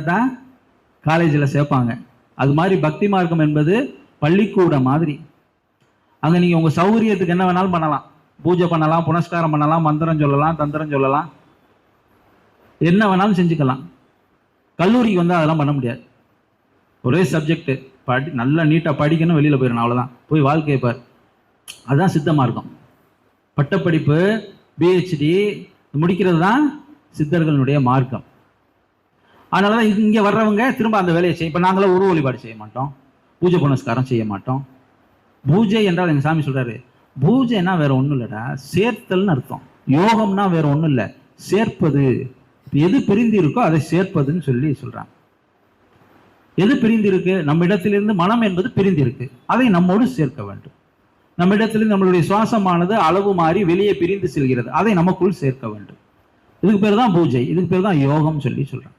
தான் காலேஜில் சேர்ப்பாங்க. அது மாதிரி பக்தி மார்க்கம் என்பது பள்ளிக்கூட மாதிரி. அங்கே நீங்கள் உங்கள் சௌகரியத்துக்கு என்ன வேணாலும் பண்ணலாம். பூஜை பண்ணலாம் புனஸ்காரம் பண்ணலாம் மந்திரம் சொல்லலாம் தந்திரம் சொல்லலாம். என்ன வேணாலும் செஞ்சுக்கலாம். கல்லூரிக்கு வந்து அதெல்லாம் பண்ண முடியாது. ஒரே சப்ஜெக்ட் படி நல்லா நீட்டாக படிக்கணும் வெளியில் போயிடணும் அவ்வளோதான் போய் வாழ்க்கையை பார். அதுதான் சித்த மார்க்கம். பட்டப்படிப்பு பிஹெச்டி முடிக்கிறது தான் சித்தர்களுடைய மார்க்கம். அதனால தான் இங்கே வர்றவங்க திரும்ப அந்த வேலையை செய்ய இப்போ நாங்களாம் உருவ வழிபாடு செய்ய மாட்டோம். பூஜை புனஸ்காரம் செய்ய மாட்டோம். பூஜை என்றால் எங்கள் சாமி சொல்கிறாரு பூஜைனா வேற ஒன்றும் இல்லைடா சேர்த்தல்னு அர்த்தம். யோகம்னா வேற ஒன்றும் இல்லை சேர்ப்பது. எது பிரிந்து இருக்கோ அதை சேர்ப்பதுன்னு சொல்லி சொல்கிறாங்க எது பிரிந்து இருக்கு நம்ம இடத்திலிருந்து மனம் என்பது பிரிந்து இருக்கு அதை நம்மோடு சேர்க்க வேண்டும். நம்ம இடத்திலிருந்து நம்மளுடைய சுவாசமானது அளவு மாறி வெளியே பிரிந்து செல்கிறது. அதை நமக்குள் சேர்க்க வேண்டும். இதுக்கு பேர் தான் பூஜை. இதுக்கு பேர் தான் யோகம் சொல்லி சொல்கிறேன்